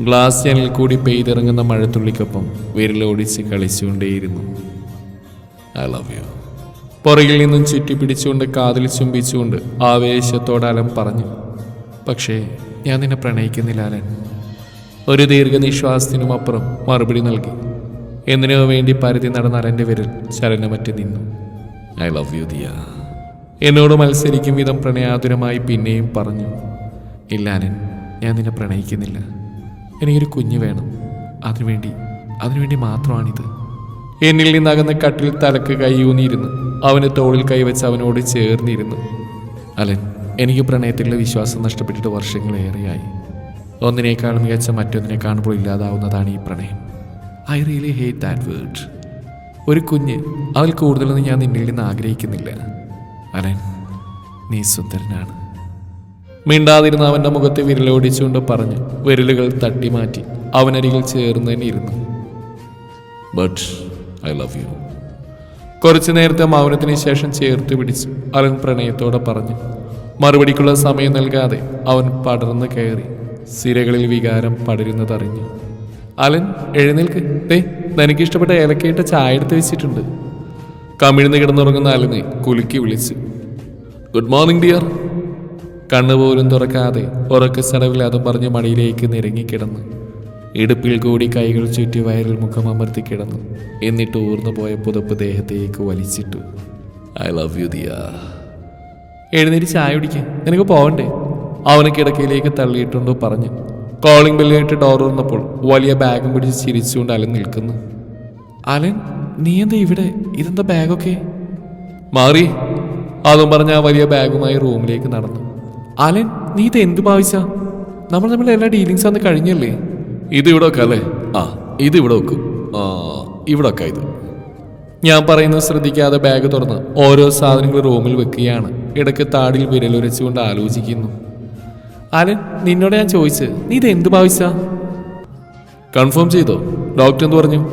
Glass ജനലിൽ കൂടി പെയ്തിറങ്ങുന്ന മഴത്തുള്ളിക്കൊപ്പം വിരലോടിച്ച് കളിച്ചുകൊണ്ടേയിരുന്നു. ഐ ലവ് യു പുറകിൽ നിന്നും ചുറ്റി പിടിച്ചുകൊണ്ട് കാതിൽ ചുംബിച്ചുകൊണ്ട് ആവേശത്തോടെ അലം പറഞ്ഞു പക്ഷേ ഞാൻ നിന്നെ പ്രണയിക്കുന്നില്ല അലൻ. ഒരു ദീർഘനിശ്വാസത്തിനും അപ്പുറം മറുപടി നൽകി. എന്തിനോ വേണ്ടി പരതി നടന്ന അലന്റെ വിരൽ ചലനമറ്റ് നിന്നു. I love you Diya. എന്നോട് മത്സരിക്കും വിധം പ്രണയാതുരമായി പിന്നെയും പറഞ്ഞു ഇല്ല അലൻ ഞാൻ നിന്നെ പ്രണയിക്കുന്നില്ല. എനിക്കൊരു കുഞ്ഞ് വേണം. അതിനുവേണ്ടി അതിനുവേണ്ടി മാത്രമാണിത്. എന്നിൽ നിന്നകന്ന് കട്ടിൽ തലക്ക് കൈയൂന്നിയിരുന്നു. അവന് തോളിൽ കൈവച്ച് അവനോട് ചേർന്നിരുന്നു. അലൻ എനിക്ക് പ്രണയത്തിലുള്ള വിശ്വാസം നഷ്ടപ്പെട്ടിട്ട് വർഷങ്ങളേറെയായി. ഒന്നിനേക്കാൾ മികച്ച മറ്റൊന്നിനെ കാണുമ്പോൾ ഇല്ലാതാവുന്നതാണ് ഈ പ്രണയം. I really hate that word ഒരു കുഞ്ഞ് അതിൽ കൂടുതലൊന്നും ഞാൻ നിന്നിൽ നിന്ന് ആഗ്രഹിക്കുന്നില്ല. അലൻ നീ സുന്ദരനാണ്. മിണ്ടാതിരുന്ന അവന്റെ മുഖത്ത് വിരലോടിച്ചുകൊണ്ട് പറഞ്ഞു വിരലുകൾ തട്ടിമാറ്റി അവനരികിൽ ചേർന്ന് തന്നെ ഇരുന്നു ബട്ട് ഐ ലവ് യു കുറച്ചു നേരത്തെ മൗനത്തിന് ശേഷം ചേർത്ത് പിടിച്ചു അലൻ പ്രണയത്തോടെ പറഞ്ഞു മറുപടിക്കുള്ള സമയം നൽകാതെ അവൻ പടർന്നു കയറി സിരകളിൽ വികാരം പടരുന്നതറിഞ്ഞു. അലൻ എഴുന്നേൽക്ക്. ദേ തനിക്ക് ഇഷ്ടപ്പെട്ട ഏലക്കയിട്ട ചായ എടുത്ത് വെച്ചിട്ടുണ്ട്. കമിഴ്ന്ന് കിടന്നുറങ്ങുന്ന അലനെ കുലുക്കി വിളിച്ചു ഗുഡ് മോർണിംഗ് ഡിയർ കണ്ണുപോലും തുറക്കാതെ ഉറക്ക അത് പറഞ്ഞ് മടിയിലേക്ക് നിരങ്ങിക്കിടന്നു ഇടുപ്പിൽ കൂടി കൈകൾ ചുറ്റി വയറിൽ മുഖം അമർത്തി കിടന്നു. എന്നിട്ട് ഊർന്നു പോയ പുതപ്പ് ദേഹത്തേക്ക് വലിച്ചിട്ടു. I love you Diya. എഴുന്നേറ്റ് ചായ കുടിക്കാൻ നിനക്ക് പോവണ്ടേ? അവന് കിടക്കയിലേക്ക് തള്ളിയിട്ടുണ്ടോ പറഞ്ഞു. കോളിംഗ് ബെല്ലിട്ട് ഡോർ തുറന്നപ്പോൾ വലിയ ബാഗും പിടിച്ച് ചിരിച്ചുകൊണ്ട് അലൻ നിൽക്കുന്നു. അലൻ നീ എന്താ ഇവിടെ? ഇതെന്താ ബാഗൊക്കെ മാറി. അതും പറഞ്ഞ ആ വലിയ ബാഗുമായി റൂമിലേക്ക് നടന്നു. അലൻ നീ ഇത് എന്ത് ഭാവിച്ച നമ്മൾ തമ്മിൽ എല്ലാ ഡീലിങ്സ് അന്ന് കഴിഞ്ഞല്ലേ? ഇത് ഇവിടെ വെക്കാം അല്ലേ? ആ ഇത് ഇവിടെ വെക്കും. ആ ഇവിടെ വെക്കാം ഇത്. ഞാൻ പറയുന്നത് ശ്രദ്ധിക്കാതെ ബാഗ് തുറന്ന് ഓരോ സാധനങ്ങൾ റൂമിൽ വെക്കുകയാണ്. ഇടയ്ക്ക് താടിയിൽ വിരലുരച്ചുകൊണ്ട് ആലോചിക്കുന്നു. അലൻ നിന്നോട് ഞാൻ ചോദിച്ച് നീ ഇത് എന്ത് ഭാവിച്ച കൺഫേം ചെയ്തോ? ഡോക്ടർ എന്ത് പറഞ്ഞു?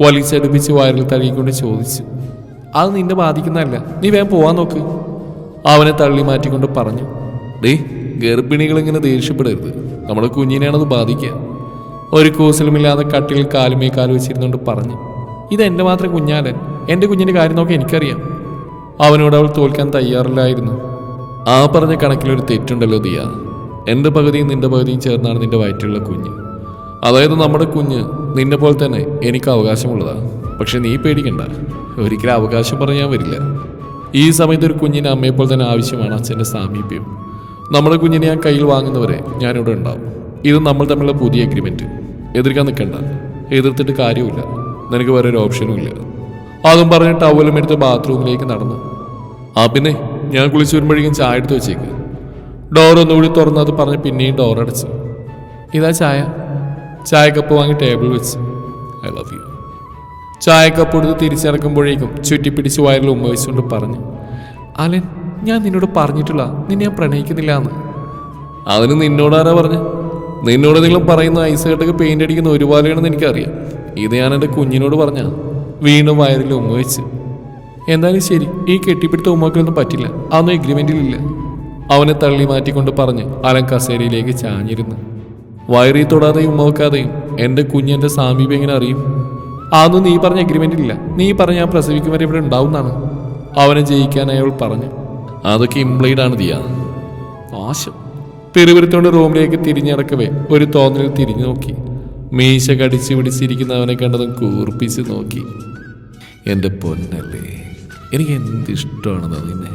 വലിച്ചടുപ്പിച്ച് വയറിൽ തഴുകിക്കൊണ്ട് ചോദിച്ചു. അത് നിന്നെ ബാധിക്കുന്നതല്ല. നീ വേഗം പോവാൻ നോക്ക്. അവനെ തള്ളി മാറ്റിക്കൊണ്ട് പറഞ്ഞു ഡേ ഗർഭിണികൾ ഇങ്ങനെ ദേഷ്യപ്പെടരുത്. നമ്മുടെ കുഞ്ഞിനെയാണത് ബാധിക്കുക. ഒരു കൂസലുമില്ലാതെ കട്ടിൽ കാലുമേ കാൽ വെച്ചിരുന്നുകൊണ്ട് പറഞ്ഞു ഇത് എന്റെ മാത്രം കുഞ്ഞാലൻ. എന്റെ കുഞ്ഞിന്റെ കാര്യം നോക്കി എനിക്കറിയാം. അവനോട് അവൾ തോൽക്കാൻ തയ്യാറില്ലായിരുന്നു. ആ പറഞ്ഞ കണക്കിലൊരു തെറ്റുണ്ടല്ലോ ദിയ. എന്റെ പകുതിയും നിന്റെ പകുതിയും ചേർന്നാണ് നിന്റെ വയറ്റിലുള്ള കുഞ്ഞ്. അതായത് നമ്മുടെ കുഞ്ഞ് നിന്നെ പോലെ തന്നെ എനിക്ക് അവകാശമുള്ളതാണ് പക്ഷെ നീ പേടിക്കണ്ട. ഒരിക്കലും അവകാശം പറഞ്ഞാൽ വരില്ല. ഈ സമയത്ത് ഒരു കുഞ്ഞിന് അമ്മയെപ്പോൾ തന്നെ ആവശ്യമാണ് അച്ഛന്റെ സാമീപ്യം. നമ്മുടെ കുഞ്ഞിനെ ഞാൻ കയ്യിൽ വാങ്ങുന്നവരെ ഞാനിവിടെ ഉണ്ടാവും. ഇത് നമ്മൾ തമ്മിലുള്ള പുതിയ അഗ്രിമെന്റ് എതിർക്കാൻ നിൽക്കണ്ട. എതിർത്തിട്ട് കാര്യമില്ല നിനക്ക് വേറെ ഒരു ഓപ്ഷനും ഇല്ല. അതും പറഞ്ഞ് ടവലും എടുത്ത് ബാത്റൂമിലേക്ക് നടന്നു. ആ പിന്നെ ഞാൻ കുളിച്ചു വരുമ്പോഴേക്കും ചായ എടുത്ത് വെച്ചേക്ക്. ഡോർ ഒന്നുകൂടി തുറന്ന് അത് പറഞ്ഞ് പിന്നെയും ഡോർ അടച്ചു. ഇതാ ചായ. ചായക്കപ്പ് വാങ്ങി ടേബിൾ വെച്ച്. ഐ ലവ് യു ചായക്കപ്പ് എടുത്ത് തിരിച്ചിറക്കുമ്പോഴേക്കും ചുറ്റിപ്പിടിച്ച് വയറിൽ ഉമ്മവെച്ചുകൊണ്ട് പറഞ്ഞു അലൻ ഞാൻ നിന്നോട് പറഞ്ഞിട്ടില്ല. നിന്നെ ഞാൻ പ്രണയിക്കുന്നില്ല എന്ന് അതിന് നിന്നോടാരാ പറഞ്ഞു? നിന്നോട് നിങ്ങൾ പറയുന്ന ഐസ് കെട്ടൊക്കെ പെയിന്റ് അടിക്കുന്ന ഒരുപാടാണെന്ന് എനിക്കറിയാം. ഇത് ഞാൻ എന്റെ കുഞ്ഞിനോട് പറഞ്ഞ വീണ്ടും വയറിൽ ഉമ്മ വെച്ച് എന്തായാലും ശരി ഈ കെട്ടിപ്പിടുത്ത ഉമ്മക്കൊന്നും പറ്റില്ല. അതൊന്നും എഗ്രിമെന്റിലില്ല അവനെ തള്ളി മാറ്റിക്കൊണ്ട് പറഞ്ഞ് അലൻ കസേരയിലേക്ക് ചാഞ്ഞിരുന്നു. വയറി തൊടാതെയും ഉമ്മ വെക്കാതെയും എന്റെ കുഞ്ഞെന്റെ സാമീപ്യം എങ്ങനെ അറിയും? അതൊന്നും നീ പറഞ്ഞ എഗ്രിമെന്റിലില്ല നീ പറഞ്ഞ ഞാൻ പ്രസവിക്കും വരെ ഇവിടെ ഉണ്ടാവുന്നതാണ് അവനെ ജയിക്കാൻ അയാൾ പറഞ്ഞു. അതൊക്കെ ഇംപ്ലൈഡ് ആണ് ദിയ. ആശം പെരുപുരത്തോണ്ട് റൂമിലേക്ക് തിരിഞ്ഞടക്കവേ ഒരു തോന്നലിൽ തിരിഞ്ഞു നോക്കി. മീശ കടിച്ചു പിടിച്ചിരിക്കുന്നവനെ കണ്ടതും കൂർപ്പിച്ച് നോക്കി. എന്റെ പൊന്നല്ലേ എനിക്ക് എന്ത് ഇഷ്ടമാണെന്നോ നിന്നെ?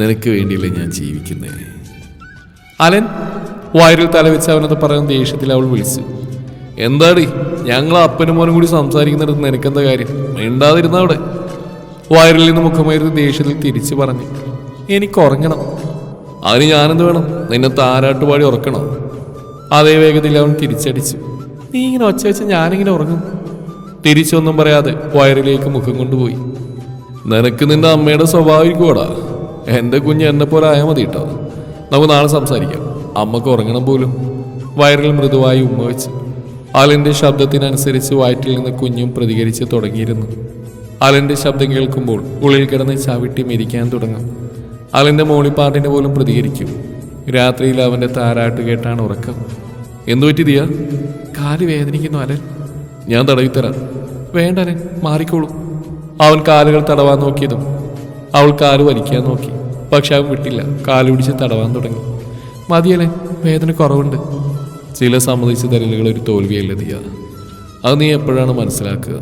നിനക്ക് വേണ്ടിയല്ലേ ഞാൻ ജീവിക്കുന്നേ? അലൻ വയറിൽ തലവെച്ച് അവനത് പറയുന്ന ദേഷ്യത്തിൽ അവൾ വിളിച്ചു. എന്താടി ഞങ്ങൾ അപ്പനും മോനും കൂടി സംസാരിക്കുന്നിടത്ത് നിനക്കെന്താ കാര്യം? മിണ്ടാതിരുന്ന അവിടെ. വയറിൽ നിന്ന് മുഖമായിരുന്നു ദേഷ്യത്തിൽ തിരിച്ചു പറഞ്ഞു എനിക്ക് ഉറങ്ങണം. അതിന് ഞാനെന്ത് വേണം? നിന്നെ താരാട്ടുപാടി ഉറക്കണം? അതേ വേഗത്തിൽ അവൻ തിരിച്ചടിച്ചു. നീ ഇങ്ങനെ ഒച്ച വെച്ച് ഞാനിങ്ങനെ ഉറങ്ങും? തിരിച്ചൊന്നും പറയാതെ വയറിലേക്ക് മുഖം കൊണ്ടുപോയി. നിനക്ക് നിന്റെ അമ്മയുടെ സ്വഭാവിക്കൂടാ എന്റെ കുഞ്ഞ് എന്നെ പോലെ ആയാൽ മതി കേട്ടോ. നമുക്ക് നാളെ സംസാരിക്കാം. അമ്മയ്ക്ക് ഉറങ്ങണം പോലും. വയറിൽ മൃദുവായി ഉമ്മ വെച്ച്. അലന്റെ ശബ്ദത്തിനനുസരിച്ച് വയറ്റിൽ നിന്ന് കുഞ്ഞും പ്രതികരിച്ച് തുടങ്ങിയിരുന്നു. അലന്റെ ശബ്ദം കേൾക്കുമ്പോൾ ഉള്ളിൽ കിടന്ന് ചവിട്ടി മിരിക്കാൻ തുടങ്ങും. അലന്റെ മോളിപ്പാട്ടിന് പോലും പ്രതികരിക്കും. രാത്രിയിൽ അവന്റെ താരാട്ട് കേട്ടാണ് ഉറക്കം. എന്തു പറ്റി ദിയ? കാൽ വേദനിക്കുന്നു അലൻ. ഞാൻ തടവിത്തരാം. വേണ്ട അലൻ മാറിക്കോളൂ. അവൻ കാലുകൾ തടവാൻ നോക്കിയതും അവൾ കാൽ വലിക്കാൻ നോക്കി. പക്ഷെ അവൻ വിട്ടില്ല. കാൽ പിടിച്ച് തടവാൻ തുടങ്ങി. മതിയലൻ വേദന കുറവുണ്ട്. ചില സമ്മതിച്ച തരലുകൾ ഒരു തോൽവിയല്ല ദിയ. അത് നീ എപ്പോഴാണ് മനസ്സിലാക്കുക?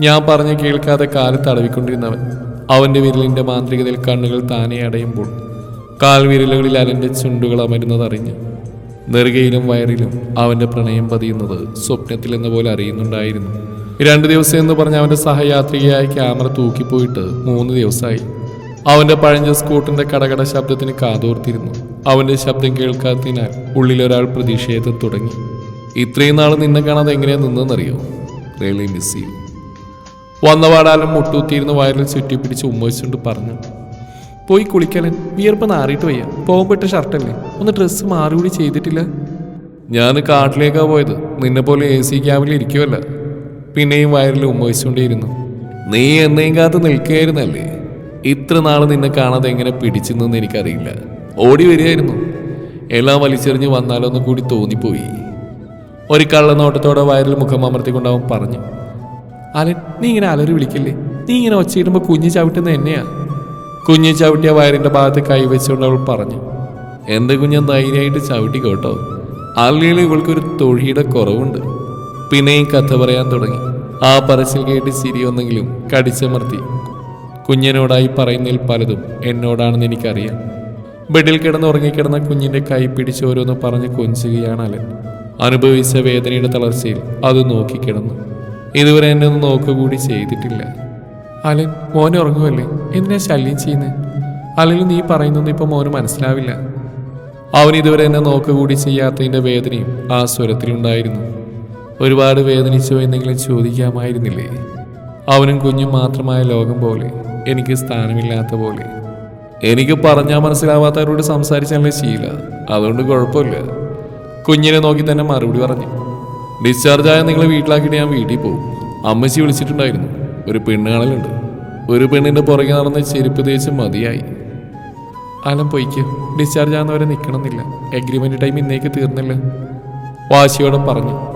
ഞാൻ പറഞ്ഞ കേൾക്കാതെ കാൽ തടവിക്കൊണ്ടിരുന്നവൻ അവന്റെ വിരലിന്റെ മാന്ത്രികതയിൽ കണ്ണുകൾ താനെ അടയുമ്പോൾ കാൽ വിരലുകളിൽ അലന്റെ ചുണ്ടുകൾ അമരുന്നതറിഞ്ഞ് നെറുകയിലും വയറിലും അവന്റെ പ്രണയം പതിയുന്നത് സ്വപ്നത്തിൽ എന്ന പോലെ അറിയുന്നുണ്ടായിരുന്നു. രണ്ട് ദിവസം എന്ന് പറഞ്ഞ അവന്റെ സഹയാത്രികയായ ക്യാമറ തൂക്കിപ്പോയിട്ട് മൂന്ന് ദിവസമായി. അവന്റെ പഴഞ്ഞ സ്കൂട്ടറിന്റെ കടകട ശബ്ദത്തിന് കാതോർത്തിരുന്നു. അവന്റെ ശബ്ദം കേൾക്കാത്തതിനാൽ ഉള്ളിലൊരാൾ പ്രതിഷേധം തുടങ്ങി. ഇത്രയും നാൾ നിന്നെ കാണാതെ എങ്ങനെയാ നിന്നെന്നറിയോ റിയലി മിസ് ചെയ്യും വന്നപാടാലും മുട്ടൂത്തിയിരുന്ന് വയറിൽ ചുറ്റിപ്പിടിച്ച് ഉമ്മച്ചുകൊണ്ട് പറഞ്ഞു. പോയി കുളിക്കലൻ. വിയർപ്പ് നാറിയിട്ട് വയ്യ. പോകുമ്പോട്ട് ഷർട്ടല്ലേ? ഒന്ന് ഡ്രസ്സ് മാറുകൂടി ചെയ്തിട്ടില്ല? ഞാൻ കാട്ടിലേക്കാ പോയത്. നിന്നെ പോലെ എ സി ക്യാബിൽ ഇരിക്കുമല്ല പിന്നെയും വയറിൽ ഉമ്മച്ചുകൊണ്ടേയിരുന്നു നീ എന്നെയും കാത്ത് നിൽക്കുകയായിരുന്നല്ലേ? ഇത്ര നാൾ നിന്നെ കാണാതെ എങ്ങനെ പിടിച്ചു നിന്നെന്ന് എനിക്കറിയില്ല. ഓടി വരികയായിരുന്നു. എല്ലാം വലിച്ചെറിഞ്ഞ് വന്നാലൊന്ന് കൂടി തോന്നിപ്പോയി. ഒരു കള്ളനോട്ടത്തോടെ വയറിൽ മുഖം അമർത്തിക്കൊണ്ട് പറഞ്ഞു അലൻ നീ ഇങ്ങനെ അലറി വിളിക്കില്ലേ? നീ ഇങ്ങനെ ഒച്ചയിടുമ്പോൾ കുഞ്ഞു ചവിട്ടുന്ന എന്നെയാ? കുഞ്ഞു ചവിട്ടിയ വയറിന്റെ ഭാഗത്ത് കൈവച്ചുകൊണ്ട് അവൾ പറഞ്ഞു എന്റെ കുഞ്ഞ് ധൈര്യമായിട്ട് ചവിട്ടി കേട്ടോ. അല്ലെങ്കിൽ ഇവൾക്കൊരു തൊഴിയുടെ കുറവുണ്ട്. പിന്നെയും കഥ പറയാൻ തുടങ്ങി. ആ പറച്ചിൽ കേട്ട് ചിരി ഒന്നെങ്കിലും കടിച്ചമർത്തി. കുഞ്ഞിനോടായി പറയുന്നതിൽ പലതും എന്നോടാണെന്ന് എനിക്കറിയാം. ബെഡിൽ കിടന്ന് ഉറങ്ങിക്കിടന്ന കുഞ്ഞിന്റെ കൈ പിടിച്ച് ഓരോന്ന് പറഞ്ഞ് കൊഞ്ചുകയാണ് അലൻ. അനുഭവിച്ച വേദനയുടെ തളർച്ചയിൽ അത് നോക്കിക്കിടന്നു. ഇതുവരെ എന്നെ ഒന്ന് നോക്കുകൂടി ചെയ്തിട്ടില്ല. അലൻ മോനെ ഉറങ്ങുമല്ലേ എന്തിനാ ശല്യം ചെയ്യുന്നത് അല്ലെങ്കിൽ നീ പറയുന്നൊന്നും ഇപ്പൊ മോന് മനസ്സിലാവില്ല. അവൻ ഇതുവരെ എന്നെ നോക്കുകൂടി ചെയ്യാത്തതിന്റെ വേദനയും ആ സ്വരത്തിലുണ്ടായിരുന്നു. ഒരുപാട് വേദനിച്ചോ എന്തെങ്കിലും ചോദിക്കാമായിരുന്നില്ലേ? അവനും കുഞ്ഞും മാത്രമായ ലോകം പോലെ. എനിക്ക് സ്ഥാനമില്ലാത്ത പോലെ. എനിക്ക് പറഞ്ഞാൽ മനസ്സിലാവാത്തവരോട് സംസാരിച്ചാലേ ശീല. അതുകൊണ്ട് കുഴപ്പമില്ല. കുഞ്ഞിനെ നോക്കി തന്നെ മറുപടി പറഞ്ഞു. ഡിസ്ചാർജ് ആയ നിങ്ങളെ വീട്ടിലാക്കിയിട്ട് ഞാൻ വീട്ടിൽ പോകും. അമ്മച്ചി വിളിച്ചിട്ടുണ്ടായിരുന്നു. ഒരു പെണ്ണ് കാണലുണ്ട്. ഒരു പെണ്ണിന്റെ പുറകെ നടന്ന് ചെരുപ്പ് തേച്ച് മതിയായി. അലം പൊയ്ക്ക്. ഡിസ്ചാർജ് ആകുന്നവരെ നിൽക്കണമെന്നില്ല എഗ്രിമെന്റ് ടൈം ഇന്നേക്ക് തീർന്നില്ല. വാശിയോടെ പറഞ്ഞു.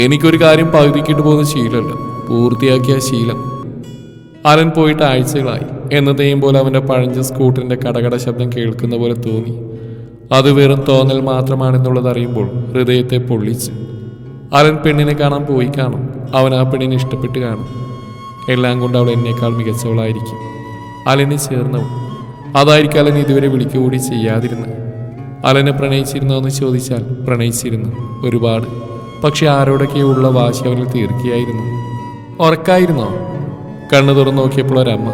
എനിക്കൊരു കാര്യം പകുതിക്കിട്ട് പോകുന്ന ശീലമല്ല പൂർത്തിയാക്കിയ ശീലം. അലൻ പോയിട്ട് ആഴ്ചകളായി. എന്നതേയും പോലെ അവന്റെ പഴഞ്ച സ്കൂട്ടറിന്റെ കടകട ശബ്ദം കേൾക്കുന്ന പോലെ തോന്നി. അത് വെറും തോന്നൽ മാത്രമാണെന്നുള്ളത് അറിയുമ്പോൾ ഹൃദയത്തെ പൊള്ളിച്ച്. അലൻ പെണ്ണിനെ കാണാൻ പോയി കാണും. അവൻ ആ പെണ്ണിനെ ഇഷ്ടപ്പെട്ട് കാണും. എല്ലാം കൊണ്ട് അവൾ എന്നേക്കാൾ മികച്ചവളായിരിക്കും. അലന് ചേർന്നവൾ. അതായിരിക്കും അലൻ ഇതുവരെ വിളിക്കുകൂടി ചെയ്യാതിരുന്നത്. അലനെ പ്രണയിച്ചിരുന്നോ എന്ന് ചോദിച്ചാൽ പ്രണയിച്ചിരുന്നു ഒരുപാട്. പക്ഷെ ആരോടൊക്കെയുള്ള വാശി അവനിൽ തീർക്കുകയായിരുന്നു ഉറക്കായിരുന്നോ? കണ്ണു തുറന്നു നോക്കിയപ്പോൾ ഒരമ്മ.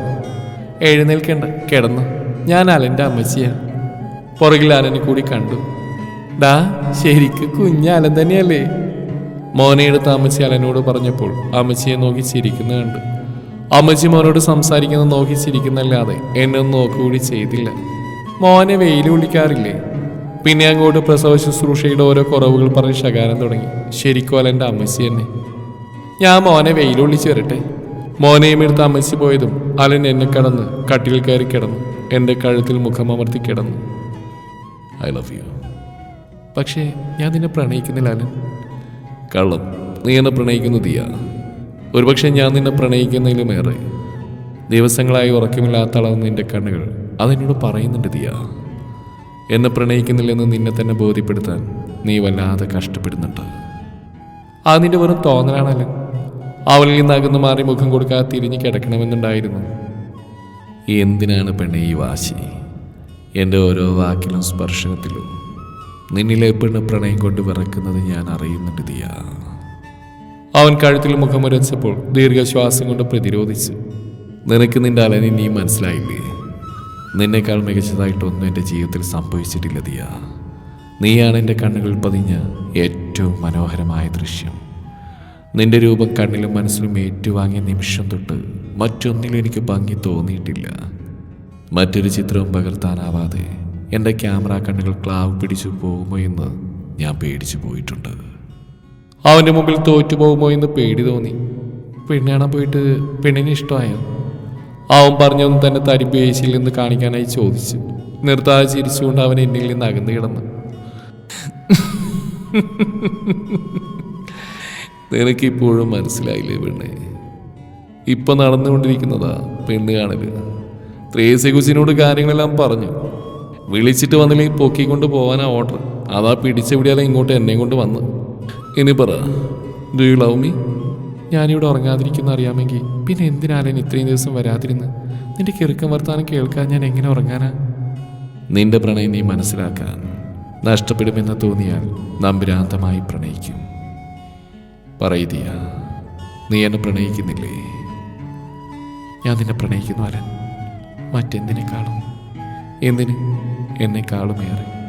എഴുന്നേൽക്കേണ്ട കിടന്നു. ഞാൻ അലന്റെ അമ്മച്ചിയാ പുറകിൽ അലനെ കൂടി കണ്ടു. ഡാ ശരിക്ക് കുഞ്ഞ അലൻ തന്നെയല്ലേ? മോനെ എടുത്ത് അമ്മച്ചി അലനോട് പറഞ്ഞപ്പോൾ അമ്മച്ചിയെ നോക്കി ചിരിക്കുന്ന കണ്ടു. അമ്മച്ചി മോനോട് സംസാരിക്കുന്ന നോക്കി ചിരിക്കുന്നല്ലാതെ എന്നെ നോക്കുകൂടി ചെയ്തില്ല. മോനെ വെയിൽ വിളിക്കാറില്ലേ? പിന്നെ അങ്ങോട്ട് പ്രസവ ശുശ്രൂഷയുടെ ഓരോ കുറവുകൾ പറഞ്ഞ് ശകാരം തുടങ്ങി. ശരിക്കും അലന്റെ അമ്മച്ചി തന്നെ. ഞാൻ മോനെ വെയിലൊള്ളിച്ച് വരട്ടെ. മോനെയും എടുത്ത് അമ്മച്ചി പോയതും അലൻ എന്നെ കടന്ന് കട്ടിൽ കയറി കിടന്നു. എന്റെ കഴുത്തിൽ മുഖമമർത്തി കിടന്നു. ഐ ലവ് യു പക്ഷേ ഞാൻ നിന്നെ പ്രണയിക്കുന്നില്ല അലൻ. കള്ളം. നീ എന്നെ പ്രണയിക്കുന്നു ദിയ. ഒരുപക്ഷെ ഞാൻ നിന്നെ പ്രണയിക്കുന്നതിലുമേറെ ദിവസങ്ങളായി ഉറക്കമില്ലാത്ത അളവ് നിന്റെ കണ്ണുകൾ. അതെന്നോട് പറയുന്നുണ്ട് ദിയ. എന്നെ പ്രണയിക്കുന്നില്ലെന്ന് നിന്നെ തന്നെ ബോധ്യപ്പെടുത്താൻ നീ വല്ലാതെ കഷ്ടപ്പെടുന്നുണ്ട്. അത് നിന്റെ വെറും തോന്നലാണല്ലോ അവളിൽ നിന്ന് അകന്ന് മാറി മുഖം കൊടുക്കാതെ തിരിഞ്ഞ് കിടക്കണമെന്നുണ്ടായിരുന്നു. എന്തിനാണ് പെണ്ണെ ഈ വാശി? എന്റെ ഓരോ വാക്കിലും സ്പർശനത്തിലും നിന്നിലെ പെണ്ണ് പ്രണയം കൊണ്ട് വിറക്കുന്നത് ഞാൻ അറിയുന്നുണ്ട് ദിയ. അവൻ കഴുത്തിൽ മുഖമുരച്ചപ്പോൾ ദീർഘശ്വാസം കൊണ്ട് പ്രതിരോധിച്ചു നിനക്ക് നിന്റെ അലനി നീ മനസ്സിലായില്ലേ? നിന്നേക്കാൾ മികച്ചതായിട്ടൊന്നും എന്റെ ജീവിതത്തിൽ സംഭവിച്ചിട്ടില്ല ദിയ. നീയാണ് എന്റെ കണ്ണുകളിൽ പതിഞ്ഞ ഏറ്റവും മനോഹരമായ ദൃശ്യം. നിന്റെ രൂപം കണ്ണിലും മനസ്സിലും ഏറ്റുവാങ്ങിയ നിമിഷം തൊട്ട് മറ്റൊന്നിലും എനിക്ക് ഭംഗി തോന്നിയിട്ടില്ല. മറ്റൊരു ചിത്രവും പകർത്താനാവാതെ എന്റെ ക്യാമറ കണ്ണുകൾ ക്ലാവ് പിടിച്ചു പോകുമോ എന്ന് ഞാൻ പേടിച്ചു പോയിട്ടുണ്ട്. അവന്റെ മുമ്പിൽ തോറ്റു പോകുമോ എന്ന് പേടി തോന്നി. പെണ്ണാണ പോയിട്ട് പെണ്ണിനെ ഇഷ്ടമായോ? അവൻ പറഞ്ഞൊന്നും തന്നെ തരിപ്പ് ഏശിയിൽ നിന്ന് കാണിക്കാനായി ചോദിച്ചു. നിർത്താതെ ചിരിച്ചുകൊണ്ട് അവൻ എന്നിൽ നിന്ന് അകന്നു കിടന്നു. നിനക്കിപ്പോഴും മനസ്സിലായില്ലേ പെണ്ണെ? ഇപ്പം നടന്നുകൊണ്ടിരിക്കുന്നതാ പെണ്ണ് കാണൽ. ത്രേസ്യകുസിനോട് കാര്യങ്ങളെല്ലാം പറഞ്ഞു. വിളിച്ചിട്ട് വന്നില്ലെങ്കിൽ പൊക്കിക്കൊണ്ട് പോകാനാ ഓർഡർ. അതാ പിടിച്ചെവിടെയാലും ഇങ്ങോട്ട് എന്നെ കൊണ്ട് വന്ന്. ഇനി പറ ഡു യു ലവ് മീ ഞാനിവിടെ ഉറങ്ങാതിരിക്കുന്ന അറിയാമെങ്കിൽ പിന്നെ എന്തിനാലും ഇത്രയും ദിവസം വരാതിരുന്ന്? നിന്റെ കിറുക്കം വർത്താനം കേൾക്കാൻ ഞാൻ എങ്ങനെ ഉറങ്ങാനാ? നിന്റെ പ്രണയം നീ മനസ്സിലാക്കാൻ നഷ്ടപ്പെടുമെന്ന് തോന്നിയാൽ നമ്പിരാന്തമായി പ്രണയിക്കും. പറയുതിയ. നീ എന്നെ പ്രണയിക്കുന്നില്ലേ? ഞാൻ നിന്നെ പ്രണയിക്കുന്നു അലൻ. മറ്റെന്തിനേക്കാളും? എന്തിന്? എന്നെക്കാളും ഏറെ.